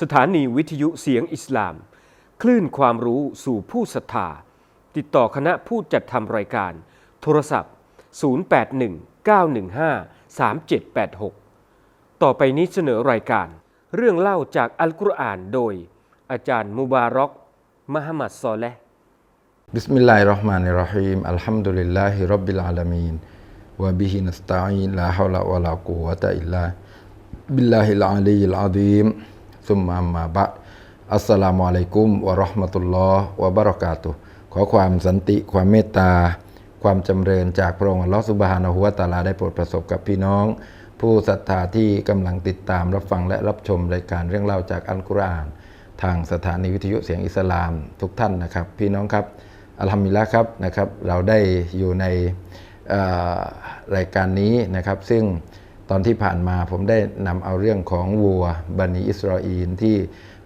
สถานีวิทยุเสียงอิสลาม คลื่นความรู้สู่ผู้ศรัทธา ติดต่อคณะผู้จัดทำรายการ โทรศัพท์ 0819153786 ต่อไปนี้เสนอรายการ เรื่องเล่าจากอัลกุรอานโดย อาจารย์มุบารอกมหมัดซอและห์บิสมิลลาฮิรเราะห์มานิรเราะฮีมอัลฮัมดุลิลลาฮิร็อบบิลอาลามีนวะบิฮินัสตะอีนลาฮาวละวะลากุวะตะอิลลาบิลลาฮิลอาลีลอาซีม ซุมมาอัมมาบะดอัสสลามุอะลัยกุมวะราะห์มะตุลลอฮ์วะบะเราะกาตุขอความสันติความเมตตา ความจำเริญจากพระองค์อัลลอฮ์ซุบฮานะฮูวะตะอาลาได้โปรดประสบกับพี่น้อง ผู้ศรัทธาที่กำลังติดตามรับฟังและรับชมรายการเรื่องเล่าจากอัลกุรอาน ทางสถานีวิทยุเสียงอิสลามทุกท่านนะครับ พี่น้องครับอัลฮัมดุลิลละห์ครับนะครับ เราได้อยู่ในรายการนี้นะครับ ซึ่ง ตอนที่ผ่านมาผมได้นำเอาเรื่องของวัวบันิอิสราเอลที่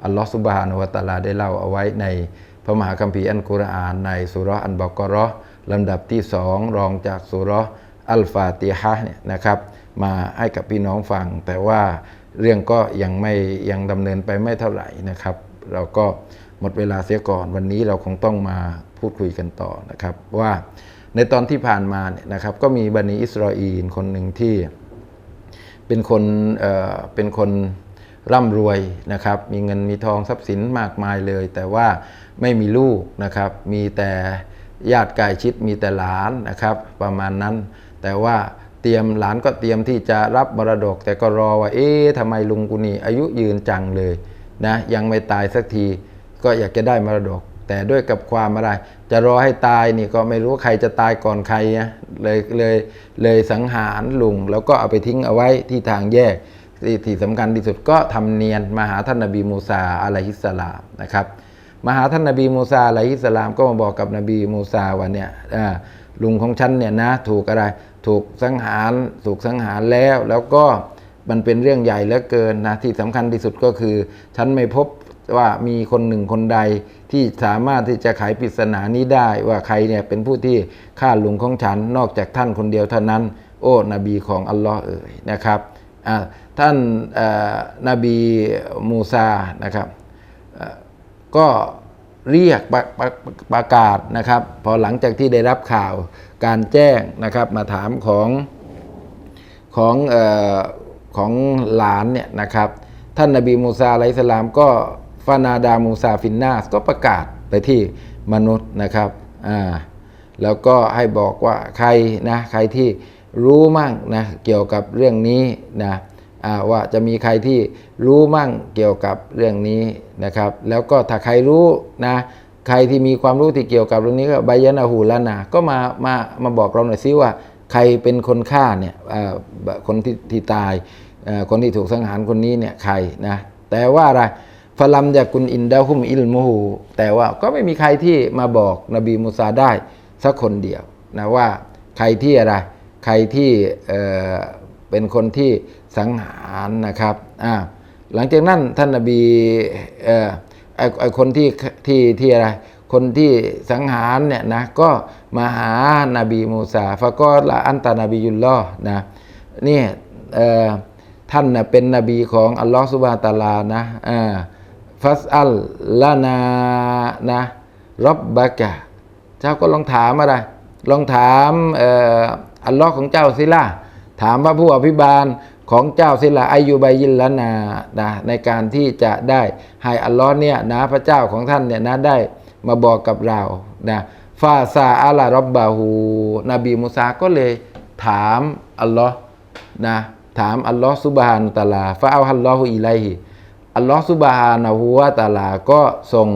อัลลอฮฺสุบฮานุวตาลาได้เล่าเอาไว้ในพระมหาคัมภีร์อันกุรอานในสุร์อันบากอราะห์ลำดับที่สองรองจากสุร์อัลฟาติฮะเนี่ยนะครับ มาให้กับพี่น้องฟัง แต่ว่าเรื่องก็ยังไม่ยังดำเนินไปไม่เท่าไหร่นะครับ เราก็หมดเวลาเสียก่อนวันนี้เราคงต้องมาพูดคุยกันต่อนะครับ ว่าในตอนที่ผ่านมาเนี่ยนะครับก็มีบันิอิสราเอลคนหนึ่งที่ เป็นคนเอ่อเป็นคนร่ำรวยนะครับ มีเงินมีทองทรัพย์สินมากมายเลย แต่ว่าไม่มีลูกนะครับ มีแต่ญาติใกล้ชิดมีแต่หลานนะครับ ประมาณนั้น แต่ว่าเตรียมหลานก็เตรียมที่จะรับมรดก แต่ก็รอว่า เอ๊ะทำไมลุงกูนี่อายุยืนจังเลยนะยังไม่ตายสักทีก็อยากจะได้มรดก แต่ด้วยกับความอะไร จะรอให้ตายนี่ก็ไม่รู้ใครจะตายก่อนใครนะเลยเลยเลยสังหารลุง แล้วก็เอาไปทิ้งเอาไว้ที่ทางแยกที่ที่สำคัญที่สุดก็ทำเนียนมาหาท่านนบีมูซาอะลัยฮิสสลามนะครับมาหาท่านนบีมูซาอะลัยฮิสสลามก็มาบอกกับนบีมูซาว่าเนี่ยลุงของฉันเนี่ยนะถูกอะไรถูกสังหารถูกสังหารแล้ว แล้วก็มันเป็นเรื่องใหญ่เหลือเกินนะที่สำคัญที่สุดก็คือ ฉันไม่พบ ว่ามีคนหนึ่งคนใดที่สามารถที่จะไขปริศนานี้ได้ว่าใครเนี่ยเป็นผู้ที่ฆ่าลุงของฉันนอกจากท่านคนเดียวเท่านั้น โอ้นบีของอัลลอฮ์เอ๋ยนะครับท่านเอ่อนบีมูซานะครับก็เรียกประประประกาศนะครับ พอหลังจากที่ได้รับข่าวการแจ้งนะครับ มาถามของของอของหลานเนี่ยนะครับ ท่านนบีมูซาอะลัยสลามก็านาดามูซาฟินนาสก็ประกาศไปที่มนุษย์นะครับอ่าแล้วก็ให้บอกว่าใครนะใครที่รู้มั่งนะเกี่ยวกับเรื่องนี้นะว่าจะมีใครที่รู้มั่งเกี่ยวกับเรื่องนี้นะครับ แล้วก็ถ้าใครรู้นะใครที่มีความรู้ที่เกี่ยวกับเรื่องนี้ก็บายนาหูลานาก็มามามาบอกเราหน่อยซิว่า ใครเป็นคนฆ่าเนี่ยคนที่ที่ตายคนที่ถูกสังหารคนนี้เนี่ยใครนะแต่ว่าอะไร ฟลัมยากุนอินดาฮุมอิลมูฮูแต่ว่าก็ไม่มีใครที่มาบอกนบีมูซาได้สักคนเดียวนะว่าใครที่อะไรใครที่เอ่อเป็นคนที่สังหารนะครับอ่าหลังจากนั้นท่านนบีเอ่อไอไอคนที่ที่ที่อะไรคนที่สังหารเนี่ยนะก็มาหานาบีมูซาฟะก็ละอันตานาบียุลลอนะนี่เอ่อท่านนะเป็นนบีของอัลลอฮฺสุบานะตาลานะอ่า ฟัสอัลลานานะรับบะกะเจ้าก็ลองถามอะไร ลองถามอัลลอฮ์ของเจ้าสิล่ะถามพระผู้อภิบาลของเจ้าสิล่ะอายุบายินละนานะในการที่จะได้ให้อัลลอฮ์เนี่ยนะพระเจ้าของท่านเนี่ยนะได้มาบอกกับเรานะฟาซาอัลลรับบาหูนบีมูซาก็เลยถามอัลลอฮ์นะถามอัลลอฮ์ซุบฮานุตะอาลาฟาอัลฮัลลอฮุอิไลฮิ อัลลอฮ์ซุบฮานะฮูวะตาลาก็ทรง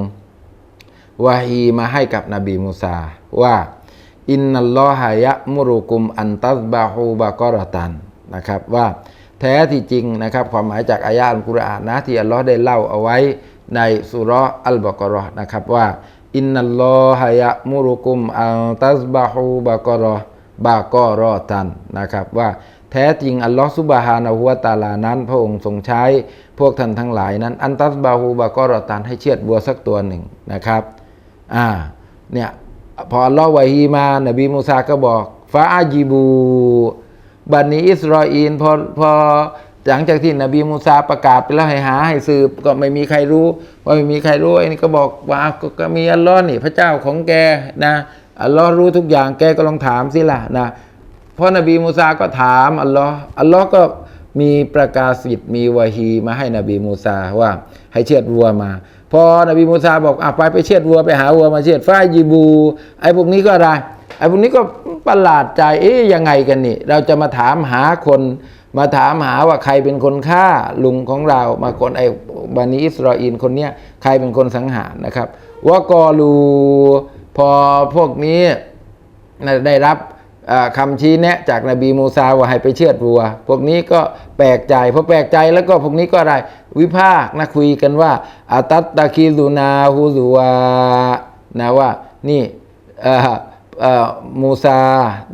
วาฮีมาให้กับนบีมูซาว่าอินนัลลอฮะยะมุรุกุม อันตัสบาฮูบากรตันนะครับว่าแท้ที่จริงนะครับความหมายจากอายะอัลกุรอานนะที่อัลลอฮ์ได้เล่าเอาไว้ในสุราะอัลบากรอนะครับว่าอินนัลลอฮะยะมุรุกุม อันตัสบาฮูบากรบากรตันนะครับว่า แท้จริงอัลลอฮ์ซุบฮานะฮูวะตาลานั้น พระองค์ทรงใช้พวกท่านทั้งหลายนั้น อันตัสบาฮูบากรอตันให้เชือดวัวสักตัวหนึ่งนะครับอ่าเนี่ยพออัลลอฮ์วะฮีมานบีมูซาก็บอกฟาอาจิบูบันนีอิสราเอลพอพอหลังจากที่นบีมูซาประกาศไปแล้วให้หาให้สืบก็ไม่มีใครรู้ว่าไม่มีใครรู้ไอ้นี่ก็บอกว่าก็ก็มีอัลลอฮ์นี่พระเจ้าของแกนะอัลลอฮ์รู้ทุกอย่างแกก็ลองถามสิล่ะนะ เพราะนบีมูซาก็ถามอัลลอฮ์อัลลอฮ์ก็มีประกาศสิทธิ์มีวะฮีมาให้นบีมูซาว่าให้เชือดวัวมา พอนบีมูซาบอกอะไปไปเชือดวัวไปหาวัวมาเชือดฟ้ายีบู ไอ้พวกนี้ก็อะไรไอ้พวกนี้ก็ประหลาดใจเอ๊ยยังไงกันนี่ เราจะมาถามหาคน มาถามหาว่าใครเป็นคนฆ่าลุงของเรา มาคนไอ้บานีอิสราเอลคนเนี้ยใครเป็นคนสังหารนะครับว่ากอลูพอพวกนี้ได้รับ คำชี้แนะจากนบีมูซาว่าให้ไปเชือดวัว พวกนี้ก็แปลกใจพอแปลกใจแล้วก็พวกนี้ก็อะไรวิพากษ์นะคุยกันว่าอาตัตตะคีลูนาฮูซูวานะว่านี่มูซา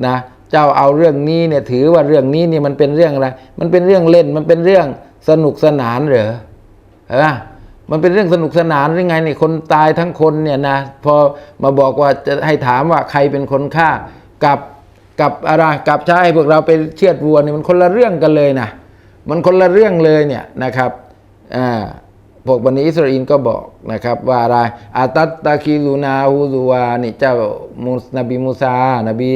นะเจ้าเอาเรื่องนี้เนี่ยถือว่าเรื่องนี้เนี่ยมันเป็นเรื่องอะไร มันเป็นเรื่องเล่นมันเป็นเรื่องสนุกสนานเหรอเห็นปะมันเป็นเรื่องสนุกสนานหรือไงนี่คนตายทั้งคนเนี่ยนะพอมาบอกว่าจะให้ถามว่าใครเป็นคนฆ่ากับ กับอะไรกับใช้พวกเราไปเชือดวัวเนี่ยมันคนละเรื่องกันเลยนะมันคนละเรื่องเลยเนี่ยนะครับอ่าพวกบันิอิสราเอลก็บอกนะครับ ว่าอะไรอาตัตตะคีลูนาฮูซูวานี่เจ้ามูสนบีมูซานบี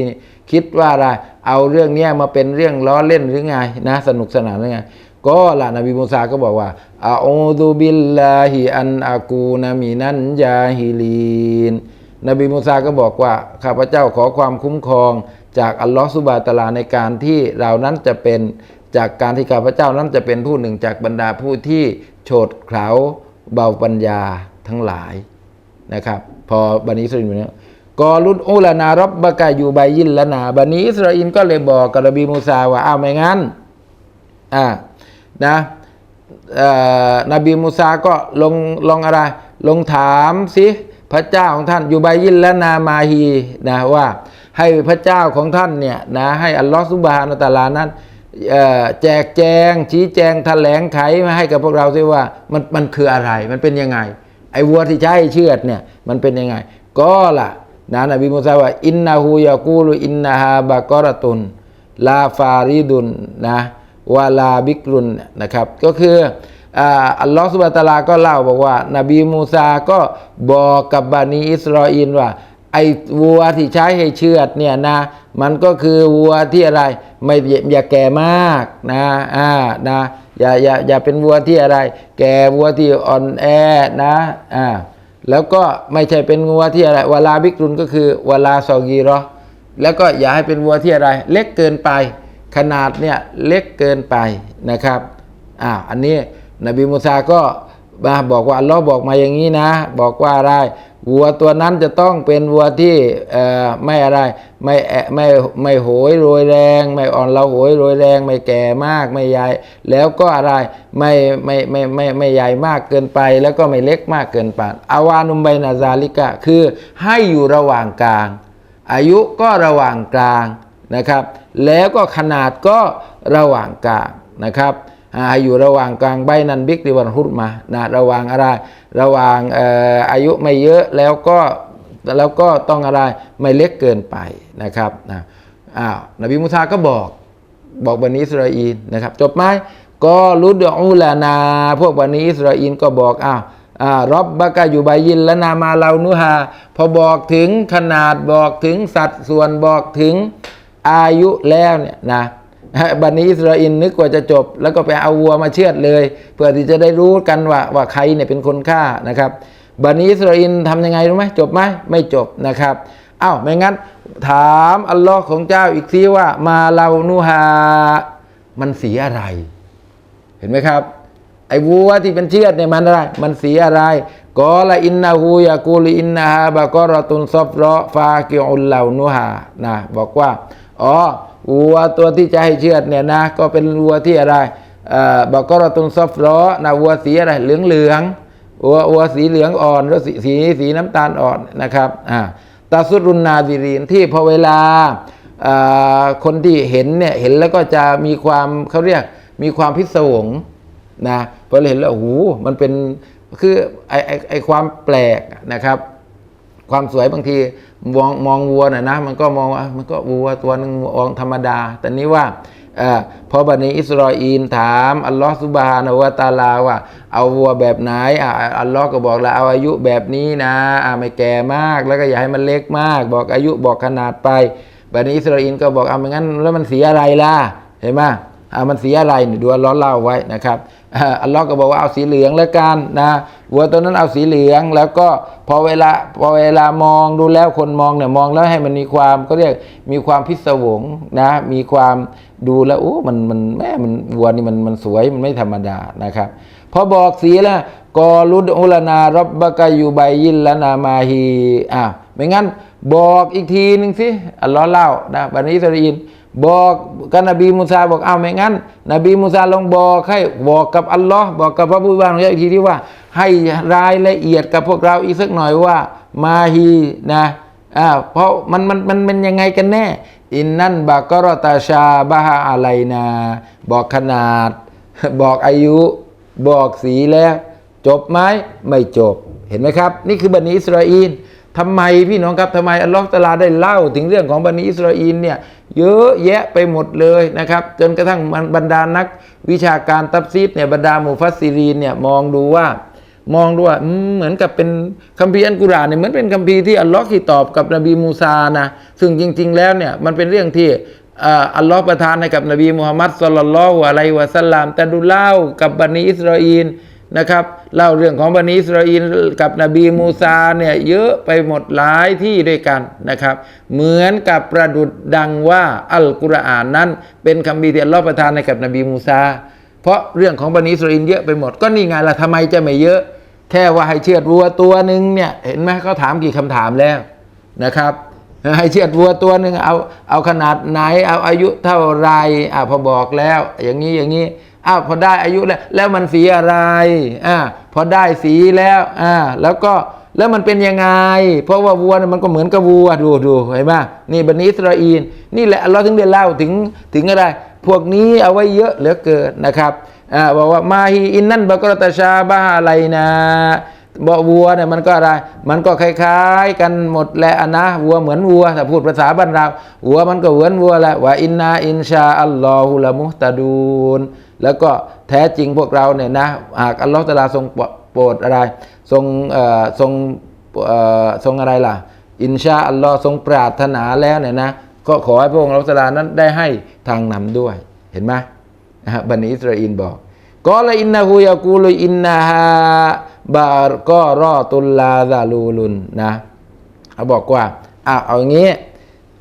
คิดว่าอะไรเอาเรื่องเนี้ยมาเป็นเรื่องล้อเล่นหรือไงนะสนุกสนานหรือไงก็ล่ะนบีมูซาก็บอกว่าอาอูดุบิลลาฮิอันอากูนามินันยาฮิลีน นบีมูซาก็บอกว่าข้าพเจ้าขอความคุ้มครอง จากอัลลอฮฺสุบาตลาในการที่เรานั้นจะเป็นจากการที่ข้าพเจ้านั้นจะเป็นผู้หนึ่งจากบรรดาผู้ที่โฉดเขลาเบาปัญญาทั้งหลายนะครับ พอบันิอิสราเอลเนี่ยกอลุดอุลานารบบกาอยู่ใบยินละนาบันิอิสราเอลก็เลยบอกกับนบีมูซาว่าอ้าวไม่งั้นอ่านะนบีมูซาก็ลงลงอะไร ลงถามสิพระเจ้าของท่านอยู่ใบยินละนามาฮีนะว่า ให้พระเจ้าของท่านเนี่ยนะให้อัลลอฮฺสุบฮานาตาลานั้นแจกแจง ชี้แจงแถลงไขมาให้กับพวกเราสิว่ามันมันคืออะไรมันเป็นยังไง ไอ้วัวที่ใช้เชือดเนี่ยมันเป็นยังไง ก็ล่ะนะนบีมูซาว่าอินนาฮูยากูลุอินนาฮาบะกอรตุนลาฟาริดุนนะวาลาบิกรุนนะครับก็คืออัลลอฮฺสุบฮานะฮูวะตาลาก็เล่าบอกว่า นบีมูซาก็บอกกับบานีอิสราเอลว่า ไอ้วัวที่ใช้ให้เชือดเนี่ยนะมันก็คือวัวที่อะไรไม่อย่าแก่มากนะอ่านะอย่าอย่าอย่าเป็นวัวที่อะไร แก่วัวที่อ่อนแอนะอ่าแล้วก็ไม่ใช่เป็นวัวที่อะไรวลาบิกรุนก็คือวลาซอกีรอแล้วก็อย่าให้เป็นวัวที่อะไร เล็กเกินไป ขนาดเนี่ยเล็กเกินไปนะครับอ่าอันนี้นบีมูซาก็มาบอกว่าอัลลอฮ์บอกมาอย่างนี้นะ บอกว่าอะไร วัวตัวนั้นจะต้องเป็นวัวที่ไม่อะไรไม่ไม่ไม่โหยโรยแรง ไม่อ่อนเราโหยโรยแรง ไม่แก่มากไม่ใหญ่ แล้วก็อะไรไม่ไม่ไม่ไม่ไม่ใหญ่มากเกินไป แล้วก็ไม่เล็กมากเกินไปอาวานุมไบนาซาลิกะคือให้อยู่ระหว่างกลาง อายุก็ระหว่างกลางนะครับ แล้วก็ขนาดก็ระหว่างกลางนะครับ อ่าอยู่ระหว่างกลางใบนันบิกดิวันฮุดมานะระหว่างอะไรระหว่างออายุไม่เยอะแล้วก็แล้วก็ต้องอะไรไม่เล็กเกินไปนะครับนะอ้าวนบีมุซาก็บอกบอกบันิอิสราเอลนะครับ จบไหมก็รุดอูลานา พวกบันิอิสราเอลก็บอกอ้าวอ่ารอบบะกะอยู่ใบยินและนามาเรานุฮาพอบอกถึงขนาดบอกถึงสัดส่วนบอกถึงอายุแล้วเนี่ยนะ บันิอิสราเอลนึกว่าจะจบ แล้วก็ไปเอาวัวมาเชือดเลย เพื่อที่จะได้รู้กันว่าว่าใครเนี่ยเป็นคนฆ่านะครับบันิอิสราเอลทำยังไงรู้ไหมจบไหมไม่จบนะครับอ้าวไม่งั้นถามอัลลอฮ์ของเจ้าอีกทีว่ามาเรานุฮามันสีอะไร เห็นไหมครับ ไอ้วัวที่เป็นเชือดเนี่ยมันอะไร มันสีอะไรกอละอินนาฮูยากูลอินนาฮาบะกอรตุนซอฟรอฟากิอุลลานุฮานะบอกว่าอ๋อ วัวตัวที่จะให้เชือดเนี่ยนะก็เป็นวัวที่อะไรเอ่อบะกอรตุนซอฟรอนะวัวสีอะไรเหลืองเหลืองๆวัววัวสีเหลืองอ่อนแล้วสีสีน้ำตาลอ่อนนะครับอ่าตาสุรุนนาดิรีนที่พอเวลาคนที่เห็นเนี่ยเห็นแล้วก็จะมีความเขาเรียกมีความพิศวงนะพอเราเห็นแล้วโอ้โหมันเป็นคือไอไอไอความแปลกนะครับ ความสวยบางที มองมองวัวน่ะนะมันก็มองว่ามันก็วัวตัวนึงมองธรรมดา แต่นี้ว่าอพอบันิอิสราอีนถามอัลลอฮฺสุบฮานะวะตาลาว่า เอาวัวแบบไหนอัลลอฮ์ก็บอกแล้วเอาอายุแบบนี้นะไม่แก่มากแล้วก็อย่าให้มันเล็กมาก บอกอายุบอกขนาดไปบันิอิสราอีนก็บอกเอาไม่งั้นแล้วมันเสียอะไรล่ะเห็นไหม มันสีอะไรนี่ดูอัลลอฮ์เล่าไว้นะครับอัลลอฮ์ก็บอกว่าเอาสีเหลืองแล้วกันนะวัวตัวนั้นเอาสีเหลืองแล้วก็พอเวลาพอเวลามองดูแล้วคนมองเนี่ยมองแล้วให้มันมีความก็เรียกมีความพิศวงนะมีความดูแล้วโอ้มันมันแม่มันวัวนี่มันมันสวยมันไม่ธรรมดานะครับพอบอกสีแล้วกอรุดอุลนารบบะกายูใบยินละนามาฮีอ่าไม่งั้นบอกอีกทีหนึ่งสิอัลลอฮ์เล่านะบันิสราเอล บอกกับนบีมูซาบอกเอาไม่งั้น นบีมูซาลองบอกให้บอกกับอัลลอฮ์บอกกับพระผู้เป็นของอีกทีที่ว่า ให้รายละเอียดกับพวกเราอีกสักหน่อยว่า มาฮีนะอ่าเพราะมันมันมันเป็นยังไงกันแน่ อินนั่นบากรตาชาบาฮาอะไรนา บอกขนาด บอกอายุ บอกสีแล้ว จบไหมไม่จบเห็นไหมครับ นี่คือบันิอิสราเอลทำไมพี่น้องครับทำไมอัลลอฮฺตะอาลาได้เล่าถึงเรื่องของบันิอิสราเอลเนี่ย เยอะแยะไปหมดเลยนะครับ จนกระทั่งบรรดานักวิชาการตับซีดเนี่ยบรรดาหมู่ฟัสซิรีนเนี่ยมองดูว่ามองดูว่าเหมือนกับเป็นคัมภีร์อันกุรานเนี่ยเหมือนเป็นคัมภีร์ที่อัลลอฮ์ที่ตอบกับนบีมูซานะซึ่งจริง ๆ แล้วเนี่ยมันเป็นเรื่องที่อัลลอฮ์ประทานให้กับนบีมุฮัมมัดสุลลัลลอฮุอะลัยวะสัลลัมแต่ดูเล่ากับบันิอิสราเอล นะครับเล่าเรื่องของบันิสราเอลกับนบีมูซาเนี่ยเยอะไปหมดหลายที่ด้วยกันนะครับ เหมือนกับประดุดดังว่าอัลกุรอานนั้น เป็นคัมภีร์ที่อัลลอฮ์ประทานให้กับนบีมูซาเพราะเรื่องของบันิสราเอลเยอะไปหมดก็นี่ไงล่ะทำไมจะไม่เยอะ แค่ว่าให้เชือดวัวตัวหนึ่งเนี่ยเห็นไหมเขาถามกี่คำถามแล้วนะครับให้เชือดวัวตัวหนึ่งเอาเอาขนาดไหนเอาอายุเท่าไรอ่าพอบอกแล้ว อย่างนี้อย่างนี้ อ้าวพอได้อายุแล้ว แล้วมันสีอะไรอ่าพอได้สีแล้วอ่าแล้วก็แล้วมันเป็นยังไง เพราะว่าวัวนี่มันก็เหมือนกับวัวดูดูเห็นไหมนี่บันิอิสราอลนี่แหละเราถึงได้เล่าถึงถึงอะไร พวกนี้เอาไว้เยอะเหลือเกินนะครับอ่าบอกว่ามาฮีอินนั่นบกรตชาบาอะไรนะบอกวัวเนี่ยมันก็อะไร มันก็คล้ายๆ กันหมดแหละนะวัวเหมือนวัวถ้าพูดภาษาบ้านเราวัวมันก็เหมือนวัวแหละว่าอินนาอินชาอัลลอฮุละมุฮตะดูน แล้วก็แท้จริงพวกเราเนี่ยนะหากอัลลอฮฺตะอาลาทรงโปรดอะไร ทรงทรงทรงอะไรล่ะ อินชาอัลลอฮ์ทรงปรารถนาแล้วเนี่ยนะ ก็ขอให้พระองค์อัลลอฮฺตะอาลานั้นได้ให้ทางนำด้วย เห็นไหมนะฮะบันิอิสราเอลบอกกอลอินนาฮูยากูลอินนาฮาบารก็รอตุลลาซาลูลุนนะเขาบอกว่าอะเอางี้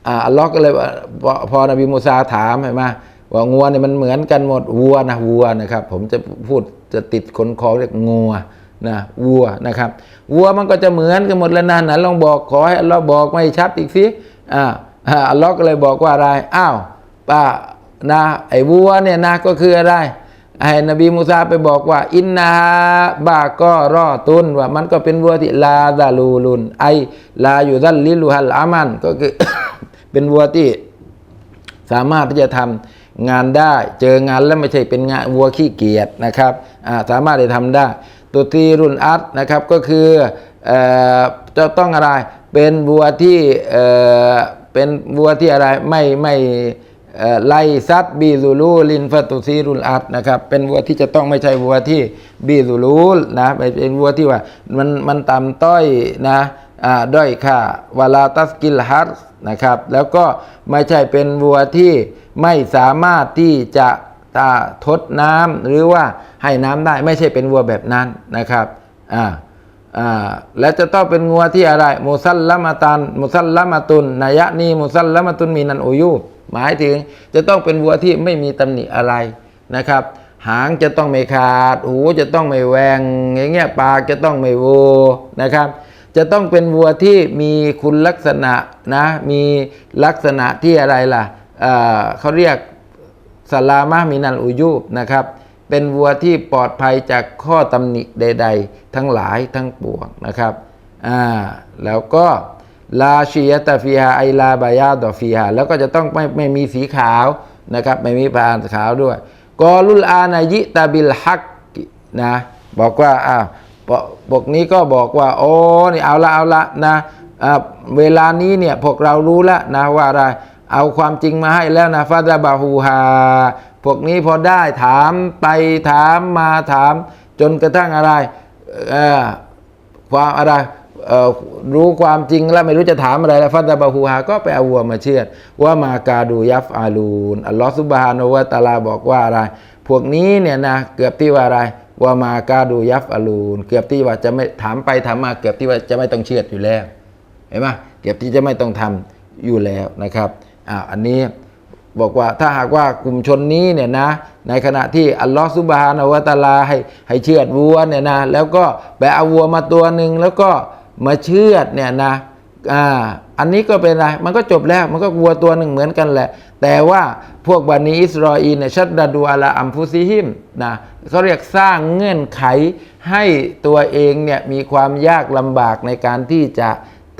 อ่าอัลลอฮ์ก็เลยพอพอนบีมูซาถามเห็นไหม ว่างัวเนี่ยมันเหมือนกันหมดวัวนะวัวนะครับ ผมจะพูดจะติดคนคอเรียกงัวนะวัวนะครับวัวมันก็จะเหมือนกันหมดแล้วนะนั้นลองบอกขอให้อัลลอฮ์บอกไม่ชัดอีกสิอ่าอ่าอัลลอฮ์ก็เลยบอกว่าอะไรอ้าวป้านะไอ้วัวเนี่ยนะก็คืออะไรให้นบีมูซาไปบอกว่า อินนาบาก็รอตุนว่ามันก็เป็นวัวที่ลาดาลูลุนไอลาอยู่ดันลิลูฮัลอามันก็คือเป็นวัวที่สามารถที่จะทำ งานได้ เจองานแล้วไม่ใช่เป็นงานวัวขี้เกียจนะครับสามารถที่ทำได้ ตัวตีรุนอัตนะครับก็คืออจะต้องอะไรเป็นวัวที่เป็นวัวที่อะไรไม่ไม่เอ่อไลซัดบีซูลูลินฟตุซีรุลอัตนะครับเป็นวัวที่จะต้องไม่ใช่วัวที่บีซูลูลนะเป็นวัวที่ว่ามันมันต่ำต้อยนะ ด้อยค่าวลาตัสกิลฮัตนะครับ แล้วก็ไม่ใช่เป็นวัวที่ไม่สามารถที่จะอ่าทดน้ำหรือว่าให้น้ำได้ไม่ใช่เป็นวัวแบบนั้นนะครับอ่าอ่าและจะต้องเป็นงัวที่อะไรมุซัลละมาตันมุซัลละมาตุนนายะนีมุซัลละมาตุนมีนันโอยูหมายถึงจะต้องเป็นวัวที่ไม่มีตำหนิอะไรนะครับ หางจะต้องไม่ขาดหูจะต้องไม่แหวงอย่างเงี้ยปากจะต้องไม่โวนะครับ จะต้องเป็นวัวที่มีคุณลักษณะนะมีลักษณะที่อะไรล่ะเเขาเรียกสลามะมินัลอุยูบนะครับเป็นวัวที่ปลอดภัยจากข้อตำหนิใด ๆ ทั้งหลายทั้งปวงนะครับอ่าแล้วก็ลาชียตาฟีฮาไอลาบายาดอฟีฮาแล้วก็จะต้องไม่ไม่มีสีขาวนะครับไม่มีพานขาวด้วยกอลุลอานายิตาบิลฮักนะบอกว่าอ้าว ปบกนี้ก็บอกว่า โอ้นี่เอาละเอาละนะเวลานี้เนี่ยพวกเรารู้แล้วนะว่าอะไรเอาความจริงมาให้แล้วนะฟาดาบาฮูฮาพวกนี้พอได้ถามไปถามมาถาม จนกระทั่งอะไรความอะไรรู้ความจริงแล้วไม่รู้จะถามอะไรแล้วฟัตตาบาฮูฮาก็ไปเอาวัวมาเชือดว่ามากาดูยัฟอาลูนอัลลอฮฺซุบฮานะวะตาลาบอกว่าอะไร พวกนี้เนี่ยนะเกือบที่ว่าอะไร ว่ามากาดูยัฟอลูนเกือบที่ว่าจะไม่ถามไปถามมาเกือบที่ว่าจะไม่ต้องเชื่ออยู่แล้วเห็นไหมเก็บที่จะไม่ต้องทำอยู่แล้วนะครับอ่าอันนี้บอกว่าถ้าหากว่ากลุ่มชนนี้เนี่ยนะในขณะที่อัลลอฮฺซุบฮานะวะตาลาให้ให้เชือดวัวเนี่ยนะแล้วก็ไปเอาวัวมาตัวหนึ่งแล้วก็มาเชือดเนี่ยนะอ่าอันนี้ก็เป็นอะไรมันก็จบแล้วมันก็วัวตัวหนึ่งเหมือนกันแหละ แต่ว่าพวกบันิอิสราเอลเนี่ยชัดดาดูอาลาอัมฟุซิฮิมนะเขาเรียกสร้างเงื่อนไขให้ตัวเองเนี่ยมีความยากลำบากในการที่จะ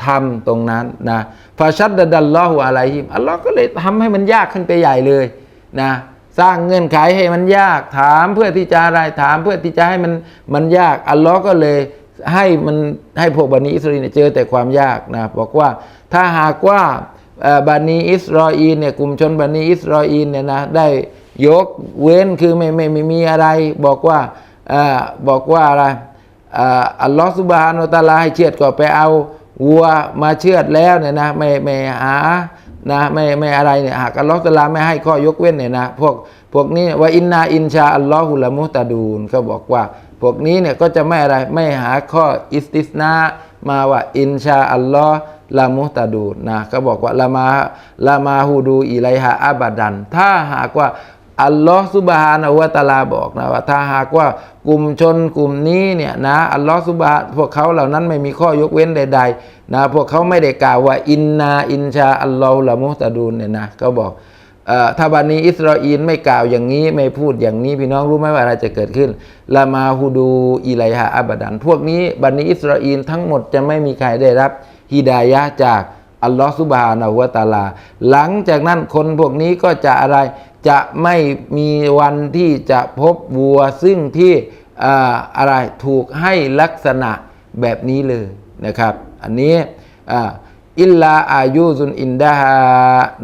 ทำตรงนั้นนะฟาชัดดัลลอฮุอะลัยฮิมอัลลอฮ์ก็เลยทำให้มันยากขึ้นไปใหญ่เลยนะสร้างเงื่อนไขให้มันยากถามเพื่อที่จะอะไรถามเพื่อที่จะให้มันมันยากอัลลอฮ์ก็เลยให้มันให้พวกบันิอิสราเอลเนี่ยเจอแต่ความยากนะบอกว่าถ้าหากว่า บันิอิสราเอลเนี่ยกลุ่มชนบันิอิสราเอลเนี่ยนะได้ยกเว้นคือไม่ไม่ไม่มีอะไร บอกว่าบอกว่าอะไรอัลลอฮฺสุบฮานาตาลาให้เชือดก็ไปเอาวัวมาเชือดแล้วเนี่ยนะไม่ไม่หานะไม่ไม่อะไรเนี่ยหากอัลลอฮฺตาลาไม่ให้ข้อยกเว้นเนี่ยนะพวกพวกนี้ว่าอินนาอินชาอัลลอฮุลมุตะดูนก็บอกว่า พวกนี้เนี่ยก็จะไม่อะไรไม่หาข้ออิสติสนามาว่าอินชาอัลลอฮ์ ละมุตะดูนะก็บอกว่าละมาละมาฮูดูอิไลฮะอาบัดัน ถ้าหากว่าอัลลอฮ์ซุบฮานะฮูวะตาลาบอกนะว่าถ้าหากว่ากลุ่มชนกลุ่มนี้เนี่ยนะอัลลอฮ์ซุบฮานพวกเขาเหล่านั้นไม่มีข้อยกเว้นใด ๆ นะพวกเขาไม่ได้กล่าวว่าอินนาอินชาอัลลอฮุละมุตะดูนเนี่ยนะเขาบอกเอ่อถ้าบันิอิสราเอลไม่กล่าวอย่างนี้ไม่พูดอย่างนี้พี่น้องรู้ไหมว่าอะไรจะเกิดขึ้นละมาฮูดูอิไลฮะอับดัน พวกนี้บันิอิสราเอลทั้งหมดจะไม่มีใครได้รับ ฮิดายะจากอัลลอฮฺซุบฮานะวะตาลา หลังจากนั้นคนพวกนี้ก็จะอะไรจะไม่มีวันที่จะพบวัวซึ่งที่ออะไรถูกให้ลักษณะแบบนี้เลยนะครับ อันนี้อิลลาอายุซุนอินดาฮา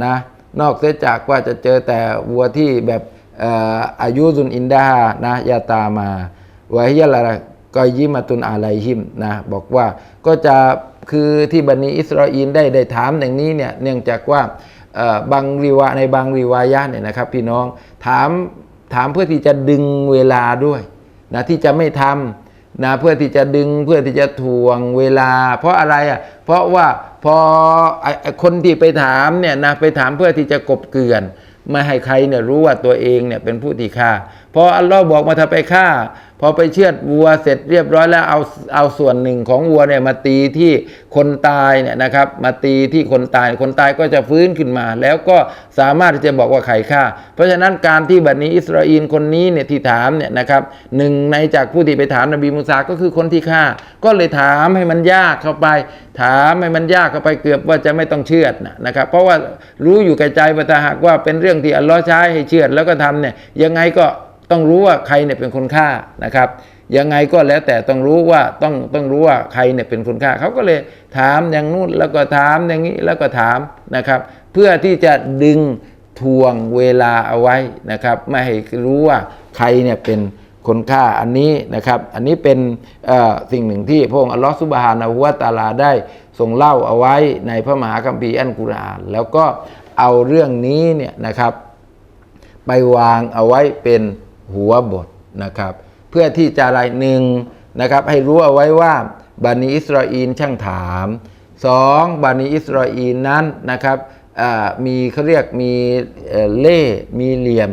นะนอกเสียจากว่าจะเจอแต่วัวที่แบบอายุซุนอินดาฮานะยาตามาวะฮิยะละกอยยิมาตุนอาไลฮิมนะบอกว่าก็จะ คือที่บันิอิสราเอลได้ได้ถามอย่างนี้เนี่ยเนื่องจากว่าบางรีวาในบางรีวายะเนี่ยนะครับ พี่น้องถามถามเพื่อที่จะดึงเวลาด้วยนะที่จะไม่ทำนะเพื่อที่จะดึงเพื่อที่จะทวงเวลา เพราะอะไรอะเพราะว่าพอคนที่ไปถามเนี่ยนะไปถามเพื่อที่จะกบเกลื่อน ไม่ให้ใครเนี่ยรู้ว่าตัวเองเนี่ยเป็นผู้ที่ฆ่าพออัลลอฮ์บอกมาถ้าไปฆ่า พอไปเชือดวัวเสร็จเรียบร้อยแล้วเอาเอาส่วนหนึ่งของวัวเนี่ยมาตีที่คนตายเนี่ยนะครับ มาตีที่คนตายคนตายก็จะฟื้นขึ้นมา แล้วก็สามารถที่จะบอกว่าใครฆ่า เพราะฉะนั้นการที่บัดนี้อิสราเอลคนนี้เนี่ยที่ถามเนี่ยนะครับหนึ่งในจากผู้ที่ไปถามนบีมูซาก็คือคนที่ฆ่า ก็เลยถามให้มันยากเข้าไป ถามให้มันยากเข้าไปเกือบว่าจะไม่ต้องเชือดนะนะครับ เพราะว่ารู้อยู่แก่ใจว่าถ้าหากว่าเป็นเรื่องที่อัลลอฮ์ใช้ให้เชือดแล้วก็ทำเนี่ยยังไงก็ ต้องรู้ว่าใครเนี่ยเป็นคนฆ่านะครับยังไงก็แล้วแต่ต้องรู้ว่าต้องต้องรู้ว่าใครเนี่ยเป็นคนฆ่าเขาก็เลยถามอย่างนู้นแล้วก็ถามอย่างนี้แล้วก็ถามนะครับ เพื่อที่จะดึงทวงเวลาเอาไว้นะครับ ไม่ให้รู้ว่าใครเนี่ยเป็นคนฆ่าอันนี้นะครับ อันนี้เป็นสิ่งหนึ่งที่พระองค์อัลลอฮฺซุบฮานะฮูวะตาลาได้ทรงเล่าเอาไว้ในพระมหาคัมภีร์อัลกุรอาน แล้วก็เอาเรื่องนี้เนี่ยนะครับ ไปวางเอาไว้เป็น หัวบทนะครับ เพื่อที่จะอะไรหนึ่งนะครับให้รู้เอาไว้ว่าบันิอิสราเอลช่างถามสองบันิอิสราเอลนั้นนะครับมีเขาเรียกมีเล่มีเหลี่ยม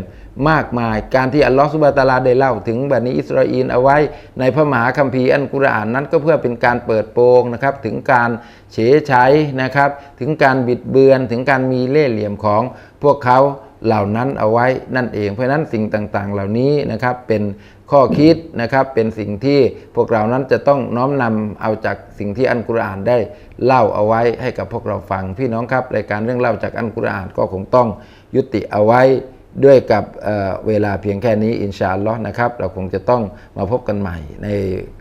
มากมาย การที่อัลลอฮฺสุบะตาลาได้เล่าถึงบันิอิสราเอลเอาไว้ในพระมหาคัมภีร์อัลกุรอานนั้นก็เพื่อเป็นการเปิดโปงนะครับถึงการเฉยใช้นะครับถึงการบิดเบือนถึงการมีเล่ห์เหลี่ยมของพวกเขา เหล่านั้นเอาไว้นั่นเอง เพราะฉะนั้นสิ่งต่างๆ เหล่านี้นะครับเป็นข้อคิดนะครับเป็นสิ่งที่พวกเรานั้นจะต้องน้อมนำเอาจากสิ่งที่อันกุรอานได้เล่าเอาไว้ให้กับพวกเราฟังพี่น้องครับรายการเรื่องเล่าจากอันกุรอานก็คงต้องยุติเอาไว้ด้วยกับเเวลาเพียงแค่นี้อินชาอัลลอฮ์นะครับ เราคงจะต้องมาพบกันใหม่ใน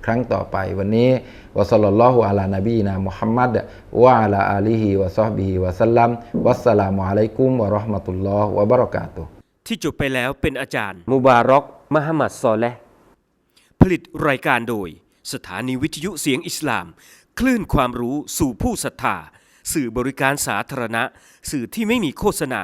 ครั้งต่อไปวันนี้ วะสัลลัลลอฮุอะลานบีนามุฮัมมัดวะอะลาอาลีฮิวะซอฮบิฮิวะสัลลัมวัสสลามุอะลัยกุมวะเราะห์มะตุลลอฮ์วะบะเราะกาตุฮ์ที่จบไปแล้วเป็นอาจารย์ มุบารอกมหมัดซอและห์ผลิตรายการโดย สถานีวิทยุเสียงอิสลาม คลื่นความรู้สู่ผู้ศรัทธา สื่อบริการสาธารณะ สื่อที่ไม่มีโฆษณา